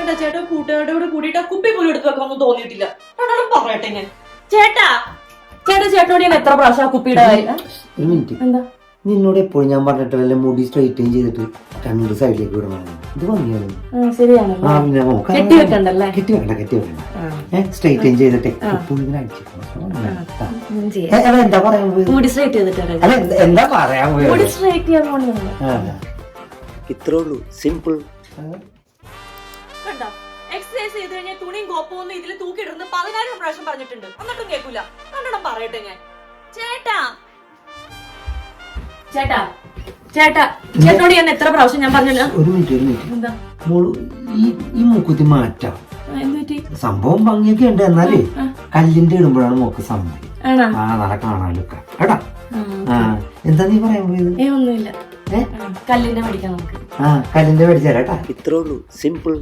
എന്റെ ചേട്ടാ കൂട്ടുകാരുടെ കൂടെ കൂടിയിട്ട് ആ കുപ്പി പോലും എടുത്ത് വെക്കാനൊന്നും തോന്നിയിട്ടില്ല. രണ്ടെണ്ണം പറയട്ടെ ഞാൻ. ചേട്ടാ ചേട്ടാ ചേട്ടനോട് ഞാൻ എത്ര പ്രാവശ്യം ആ കുപ്പിയുടെ ഒരു മിനിറ്റ്. എന്താ? നിന്നോട് എപ്പോഴും ഞാൻ പറഞ്ഞിട്ടല്ലേ മുടി സ്ട്രൈറ്റൻ ചെയ്തിട്ട് രണ്ട് സൈഡിലേക്ക് വിടണം ഇത് ഭംഗിയാണ്. കെട്ടി കെട്ടി വേണ്ട കെട്ടി വേണ്ട ആ, ഏഹ് സ്ട്രൈറ്റൻ ചെയ്തിട്ടേ ഇങ്ങനെ അടിച്ചിട്ടുണ്ട്. അല്ല, എന്താ പറയാൻ അല്ല എന്താ- പറയാൻ ഇത്രേ ഉള്ളൂ. സിമ്പിൾ കണ്ടോ? എക്സസൈസ് ചെയ്ത് കഴിഞ്ഞാൽ തുണിയും കോപ്പവും ഇതിൽ തൂക്കിയിടുന്ന പതിനായിരം പ്രാവശ്യം പറഞ്ഞിട്ടുണ്ട്. എന്നിട്ടും കേൾക്കൂല. കണ്ടോ പറയട്ടെ ഞാൻ. ചേട്ടാ. ചേട്ടാ. ചേട്ടാ ചേട്ടനോട് ഞാൻ എത്ര പ്രാവശ്യം ഞാൻ പറഞ്ഞില്ല? ഒരു മിനിറ്റ് ഒരു മിനിറ്റ്. എന്താ? മോൾ ഈ ഈ മൂക്കുത്തി മാറ്റാം. സംഭവം ഭംഗിയൊക്കെ ഉണ്ട്. എന്നാലേ കല്ലിന്റെ ഇടുമ്പോഴാണ് മോക്ക് സമ്മതി ആണോ? ആ നല്ല ആ, ആ എന്താ നീ പറയാൻ പോയത്? ഏ? ഒന്നുമില്ല കല്ലിന്റെ പഠിക്കാം നമുക്ക്. ആ കല്ലിന്റെ മേടിച്ചാലേട്ടാ ഇത്രേ ഉള്ളൂ. സിമ്പിൾ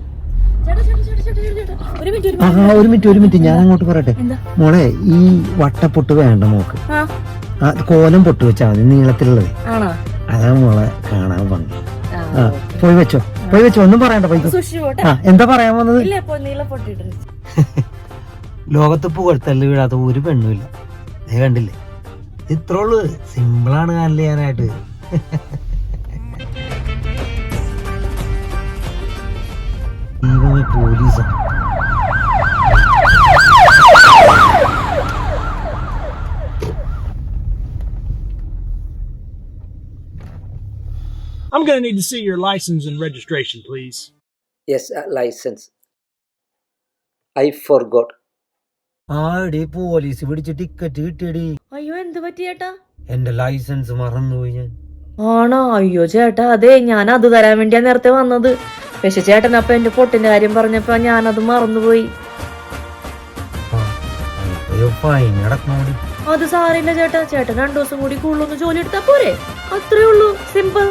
ആ ഒരു മിനിറ്റ് ഒരു മിനിറ്റ്. ഞാൻ അങ്ങോട്ട് പറയട്ടെ. മോളെ ഈ വട്ടപ്പൊട്ട് വേണ്ട മോക്ക് ആ. കോലം പൊട്ട് വെച്ചാ മതി നീളത്തിലുള്ളത്. അതാ മോളെ കാണാൻ ഭംഗി. ആ, പോയി വെച്ചോ. പോയി വെച്ചോ ഒന്നും പറയണ്ട പോയി ആ എന്താ പറയാൻ വന്നത്? ഇല്ല ലോകത്ത് പുകഴ്ത്തല്ല് വീഴാത്ത ഒരു പെണ്ണുമില്ല നീ കണ്ടില്ലേ? ഇത്രേ ഉള്ളൂ. സിമ്പിളാണ് ഹാൻഡിൽ ചെയ്യാനായിട്ട്. ദൈവമേ പോലീസാ I'm going to need to see your license and registration, please. Yes license I forgot ആടി പോലീസ് പിടിച്ച് ടിക്കറ്റ് കിട്ടിയടി. അയ്യോ എന്ത് പറ്റി ചേട്ടാ എന്റെ ലൈസൻസ് മറന്നുപോയി ഞാൻ. ആണോ? അയ്യോ ചേട്ടാ അതെ ഞാൻ അത് തരാൻ വേണ്ടിയാ നേരത്തെ വന്നത്. പക്ഷെ ചേട്ടൻ അപ്പൊ എന്റെ പൊട്ടിന്റെ കാര്യം പറഞ്ഞപ്പോ ഞാനത് മറന്നുപോയി. അത് സാറില്ല ചേട്ടാ. ചേട്ടൻ രണ്ടു ദിവസം കൂടി കൂടുതലൊന്ന് ജോലി എടുത്താ പോരെ. അത്രേ ഉള്ളൂ. സിമ്പിൾ